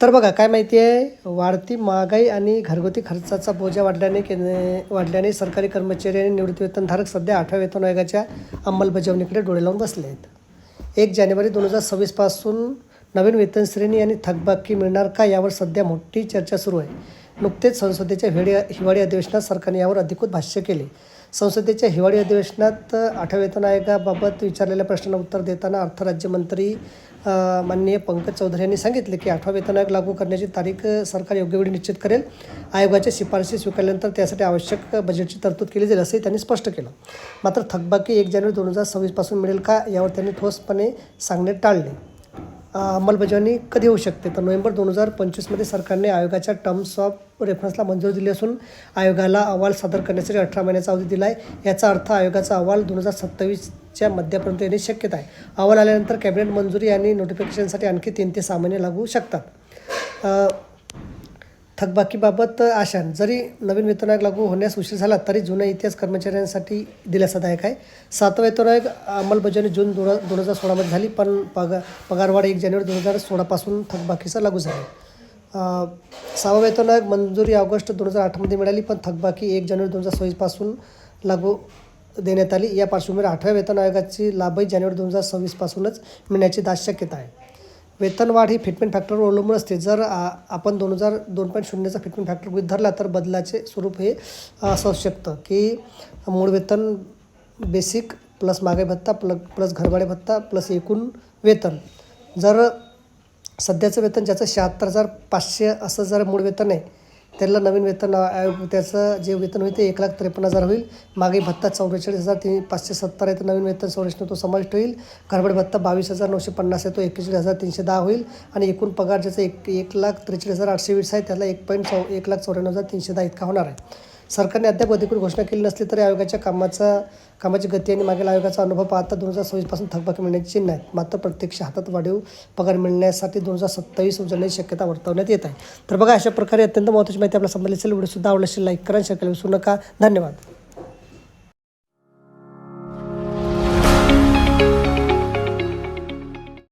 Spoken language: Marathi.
तर बघा काय माहिती आहे? वाढती महागाई आणि घरगुती खर्चाचा बोजा वाढल्याने केंद्र वाढल्याने सरकारी कर्मचारी आणि निवृत्तीवेतनधारक सध्या आठव्या वेतन आयोगाच्या अंमलबजावणीकडे डोळे लावून बसले आहेत. एक जानेवारी दोन हजार सव्वीसपासून नवीन वेतन श्रेणी आणि थकबाकी मिळणार का यावर सध्या मोठी चर्चा सुरू आहे. नुकतेच संसदेच्या हिवाळी हिवाळी अधिवेशनात सरकारने यावर अधिकृत भाष्य केले. संसदेच्या हिवाळी अधिवेशनात आठव्या वेतन आयोगाबाबत विचारलेल्या प्रश्नांना उत्तर देताना अर्थ राज्यमंत्री माननीय पंकज चौधरी यांनी सांगितले की आठवा वेतन आयोग लागू करण्याची तारीख सरकार योग्य वेळी निश्चित करेल. आयोगाच्या शिफारशी स्वीकारल्यानंतर त्यासाठी आवश्यक बजेटची तरतूद केली जाईल असंही त्यांनी स्पष्ट केलं. मात्र थकबाकी एक जानेवारी दोन हजार सव्वीसपासून मिळेल का यावर त्यांनी ठोसपणे सांगणे टाळले. अंमलबजावणी कधी होऊ शकते? तर नोव्हेंबर दोन हजार पंचवीसमध्ये सरकारने आयोगाच्या टर्म्स ऑफ रेफरन्सला मंजुरी दिली असून आयोगाला अहवाल सादर करण्यासाठी अठरा महिन्याचा अवधी दिला आहे याचा अर्थ आयोगाचा अहवाल दोन हजार सत्तावीसच्या मध्यापर्यंत येणे शक्यता आहे. अहवाल आल्यानंतर कॅबिनेट मंजुरी आणि नोटिफिकेशनसाठी आणखी तीन ते सहा महिने लागू शकतात. थकबाकीबाबत आशान जरी नवीन वेतन आयोग लागू होण्यास उशीर झाला तरी जुन्या इतिहास कर्मचाऱ्यांसाठी दिलासादायक आहे. सातवा वेतन आयोग अंमलबजावणी जून दोन दोन हजार सोळामध्ये झाली पण पगार पगारवाढ एक जानेवारी दोन हजार सोळापासून थकबाकीचा लागू झाला. सहावा वेतन आयोग मंजुरी ऑगस्ट दोन हजार आठमध्ये मिळाली पण थकबाकी एक जानेवारी दोन हजार सव्वीसपासून लागू देण्यात आली. या पार्श्वभूमीवर आठव्या वेतन आयोगाची लाभही जानेवारी दोन हजार सव्वीसपासूनच मिळण्याची दाट शक्यता आहे. वेतनवाढ ही फिटमेंट फॅक्टरवर अवलंबून असते. जर आपण दोन हजार दोन पॉईंट शून्यचा फिटमेंट फॅक्टर गृहित धरला तर बदलाचे स्वरूप हे असं असू शकतं की मूळ वेतन बेसिक प्लस मागे भत्ता प्ल प्लस घरभाडे भत्ता प्लस एकूण वेतन. जर सध्याचं वेतन ज्याचं शहात्तर हजार पाचशे असं जर मूळ वेतन आहे त्याला नवीन वेतन आयोग त्याचं जे वेतन होईल ते एक लाख त्रेपन्न हजार होईल. मागे भत्ता चौवेचाळीस हजार तीन पाचशे सत्तर आहे तर नवीन वेतन संरचना तो समाविष्ट होईल. घरबड भत्ता बावीस हजार नऊशे पन्नास आहे तो एक्केचाळीस हजार तीनशे दहा होईल. आणि एकूण पगार ज्याचा एक एक लाख त्रेचाळीस हजार आठशे वीस आहे त्याला एक पॉईंट चौ एक लाख चौऱ्याण्णव हजार तीनशे दहा इतका होणार आहे. सरकारने अद्याप अधिकृत घोषणा केली नसली तरी आयोगाच्या कामाचा कामाची गती आणि मागील आयोगाचा अनुभव पाहता दोन हजार सव्वीसपासून थकबाकी मिळण्याची चिन्ह आहेत. मात्र प्रत्यक्ष हातात वाढीव पगार मिळण्यासाठी दोन हजार सत्तावीस उजळण्याची शक्यता वर्तवण्यात येत आहे. तर बघा अशा प्रकारे अत्यंत महत्त्वाची माहिती आपल्याला समजली असेल. व्हिडिओ सुद्धा आवडला असेल लाईक करा शेअर विसरू नका. धन्यवाद.